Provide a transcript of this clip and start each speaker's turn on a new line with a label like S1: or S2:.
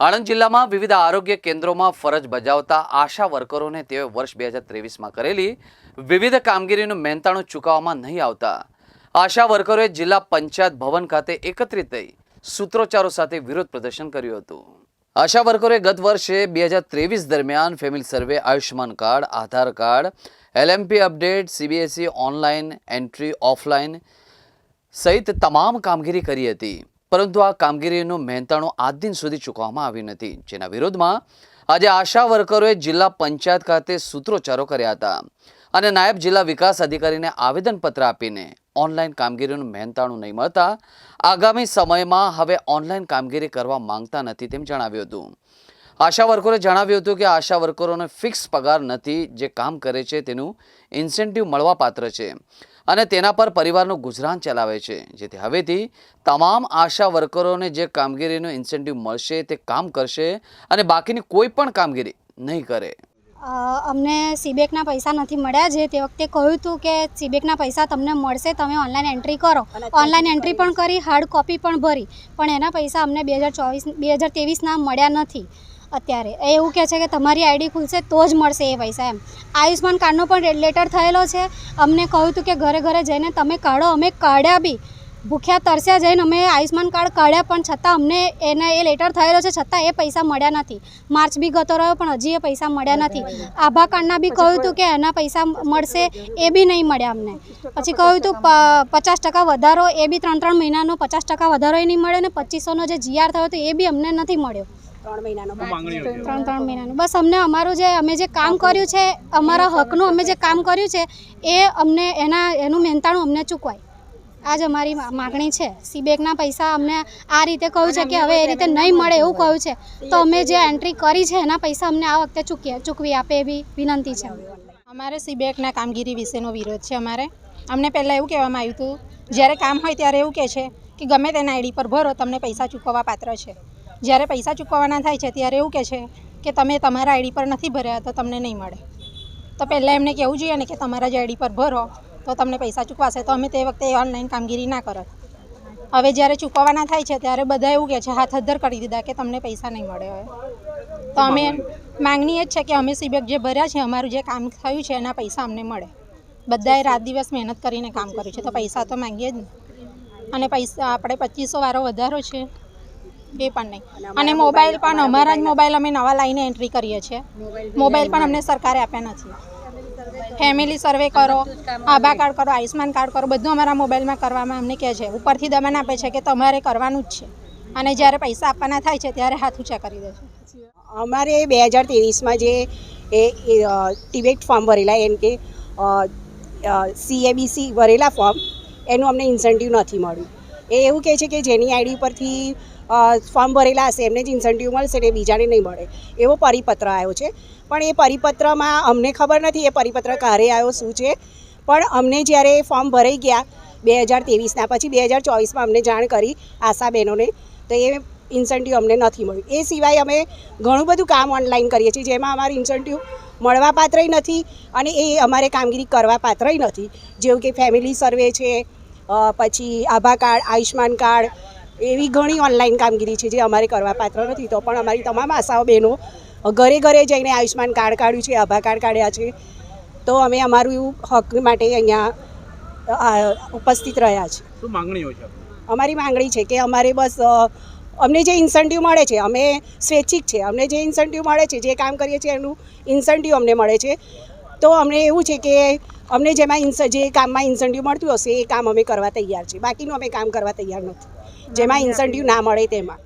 S1: આણંદ જિલ્લામાં વિવિધ આરોગ્ય કેન્દ્રોમાં ફરજ બજાવતા આશા વર્કરોને તેઓ વર્ષ બે હજાર ત્રેવીસમાં કરેલી વિવિધ કામગીરીનું મહેનતાણું ચૂકવવામાં નહીં આવતા. આશા વર્કરોએ જિલ્લા પંચાયત ભવન ખાતે એકત્રિત થઈ સૂત્રોચ્ચારો સાથે વિરોધ પ્રદર્શન કર્યું હતું. આશા વર્કરોએ ગત વર્ષે બે હજાર ત્રેવીસ દરમિયાન family survey, Ayushman card, Aadhaar card, LMP update, CBSE online, entry offline સહિત તમામ કામગીરી કરી હતી. પરંતુ આ કામગીરીનો મહેનતાણો આજ દિન સુધી ચૂકવવામાં આવી નથી. જેના વિરોધમાં આજે આશા વર્કરોએ જિલ્લા પંચાયત ખાતે સૂત્રોચ્ચારો કર્યા હતા અને નાયબ જિલ્લા વિકાસ અધિકારીને આવેદનપત્ર આપીને ઓનલાઈન કામગીરીનું મહેનતાણું નહીં મળતા આગામી સમયમાં હવે ઓનલાઈન કામગીરી કરવા માંગતા નથી તેમ જણાવ્યું હતું. આશા વર્કરોએ જણાવ્યું હતું કે આશા વર્કરોને ફિક્સ પગાર નથી જે કામ કરે છે તેનું ઇન્સેન્ટિવ મળવાપાત્ર છે અને તેના પર પરિવારનું ગુજરાન ચલાવે છે. જેથી હવેથી તમામ આશા વર્કરોને જે કામગીરીનું ઇન્સેન્ટિવ મળશે તે કામ કરશે અને બાકીની કોઈ પણ કામગીરી નહીં કરે.
S2: અમને સીબેકના પૈસા નથી મળ્યા. જે તે વખતે કહ્યું હતું કે સીબેકના પૈસા તમને મળશે તમે ઓનલાઈન એન્ટ્રી કરો. ઓનલાઈન એન્ટ્રી પણ કરી હાર્ડ કોપી પણ ભરી. પણ એના પૈસા અમને બે હજાર ચોવીસ બે હજાર ત્રેવીસના મળ્યા નથી. અત્યારે. એ એવું કહે છે કે તમારી આઈડી ખુલશે તો જ મળશે એ પૈસા એમ. આયુષ્માન કાર્ડનો પણ લેટર થયેલો છે. અમને કહ્યું હતું કે ઘરે ઘરે જઈને તમે કાઢો, અમે કાઢ્યા બી. ભૂખ્યા તરસ્યા જઈને અમે આયુષ્માન કાર્ડ કાઢ્યા, પણ છતાં અમને એને એ લેટર થયેલો છે, છતાં એ પૈસા મળ્યા નથી. માર્ચ બી ગતો રહ્યો, પણ હજી એ પૈસા મળ્યા નથી. આભા કાર્ડના બી કહ્યું હતું કે એના પૈસા મળશે, એ બી નહીં મળ્યા અમને. પછી કહ્યું હતું પચાસ ટકા વધારો, એ બી ત્રણ ત્રણ મહિનાનો પચાસ ટકા વધારો એ નહીં મળ્યો ને પચીસોનો જે જીઆર થયો હતો, એ બી અમને નથી મળ્યો.
S3: ત્રણ મહિનાનો
S2: ત્રણ ત્રણ મહિનાનું. બસ અમને અમારું જે અમે જે કામ કર્યું છે અમારા હકનું અમે જે કામ કર્યું છે એ અમને એના એનું મહેનતાણું અમને ચૂકવાય. આજ અમારી મા- માગણી છે. સીબેકના પૈસા અમને આ રીતે કહ્યું છે કે હવે એ રીતે નહીં મળે એવું કહ્યું છે. તો અમે જે એન્ટ્રી કરી છે એના પૈસા અમને આ વખતે ચૂકીએ ચૂકવી આપે એવી વિનંતી છે.
S3: અમારે સીબેકના કામગીરી વિશેનો વિરોધ છે અમારે. અમને પહેલાં એવું કહેવામાં આવ્યું હતું જ્યારે કામ હોય ત્યારે એવું કહે છે કે ગમે તેના આઈડી પર ભરો તમને પૈસા ચૂકવવા પાત્ર છે. જ્યારે પૈસા ચૂકવવાના થાય છે ત્યારે એવું કહે છે કે તમે તમારા આઈડી પર નથી ભર્યા તો તમને નહીં મળે. તો પહેલાં એમને કહેવું જોઈએ ને કે તમારા જ આઈડી પર ભરો તો તમને પૈસા ચૂકવાશે. તો અમે તે વખતે ઓનલાઈન કામગીરી ના કરત. હવે જ્યારે ચૂકવવાના થાય છે ત્યારે બધા એવું કહે છે હાથ અદ્ધર કરી દીધા કે તમને પૈસા નહીં મળે હવે. તો અમે માંગણી એ જ છે કે અમે સીબેક જે ભર્યા છે અમારું જે કામ થયું છે એના પૈસા અમને મળે. બધાએ રાત દિવસ મહેનત કરીને કામ કર્યું છે. તો પૈસા તો માંગીએ જ ને. અને પૈસા આપણે પચીસો વાળો વધારો છે. એ પણ નહીં. અને મોબાઈલ પણ અમારા જ મોબાઈલ અમે નવા લાઈને એન્ટ્રી કરીએ છીએ. મોબાઈલ પણ અમને સરકારે આપ્યા નથી. ફેમિલી સર્વે કરો આભા કાર્ડ કરો આયુષ્માન કાર્ડ કરો બધું અમારા મોબાઈલમાં કરવામાં અમને કહે છે. ઉપરથી દબાણ આપે છે કે તમારે કરવાનું જ છે. અને જ્યારે પૈસા આપવાના થાય છે ત્યારે હાથ ઊંચા કરી દે
S4: અમારે બે હજાર ત્રેવીસમાં જે એ, ટિબેટ ફોર્મ ભરેલા એમ કે સીએબીસી ભરેલા ફોર્મ એનું અમને ઇન્સેન્ટિવ નથી મળ્યું. એ એવું કહે છે કે જેની આઈડી પરથી ફોર્મ ભરેલા હશે, એમને જ ઇન્સેન્ટિવ મળશે ને બીજાને નહીં મળે. એવો પરિપત્ર આવ્યો છે. પણ એ પરિપત્રમાં અમને ખબર નથી એ પરિપત્ર ક્યારે આવ્યો, શું છે. પણ અમને જ્યારે ફોર્મ ભરાઈ ગયા બે હજાર ત્રેવીસના પછી, બે હજાર ચોવીસમાં અમને જાણ કરી આશા બહેનોને તો એ ઇન્સેન્ટિવ અમને નથી મળ્યું. એ સિવાય અમે ઘણું બધું કામ ઓનલાઈન કરીએ છીએ, જેમાં અમારે ઇન્સેન્ટિવ મળવા પાત્રય નથી અને એ અમારે કામગીરી કરવા પાત્રય નથી. જેવું કે ફેમિલી સર્વે છે પછી આભા કાર્ડ આયુષ્માન કાર્ડ એવી ઘણી ઓનલાઈન કામગીરી છે જે અમારે કરવા પાત્ર નથી. તો પણ અમારી તમામ આશાઓ બહેનો ઘરે ઘરે જઈને આયુષ્માન કાર્ડ કાઢ્યું છે આભા કાર્ડ કાઢ્યા છે. તો અમે અમારું હક માટે અહીંયા ઉપસ્થિત રહ્યા છે
S5: શું માંગણીઓ છે
S4: અમારી માંગણી છે કે અમારે બસ અમને જે ઇન્સેન્ટિવ મળે છે અમે સ્વૈચ્છિક છે. અમને જે ઇન્સેન્ટિવ મળે છે જે કામ કરીએ છીએ એનું ઇન્સેન્ટિવ અમને મળે છે. તો અમને એવું છે કે અમને જેમાં ઇન્સ જે કામમાં ઇન્સેન્ટિવ મળતું હશે એ કામ અમે કરવા તૈયાર છે. બાકીનું અમે કામ કરવા તૈયાર નથી. જેમાં ઇન્સેન્ટિવ ના મળે તેમાં.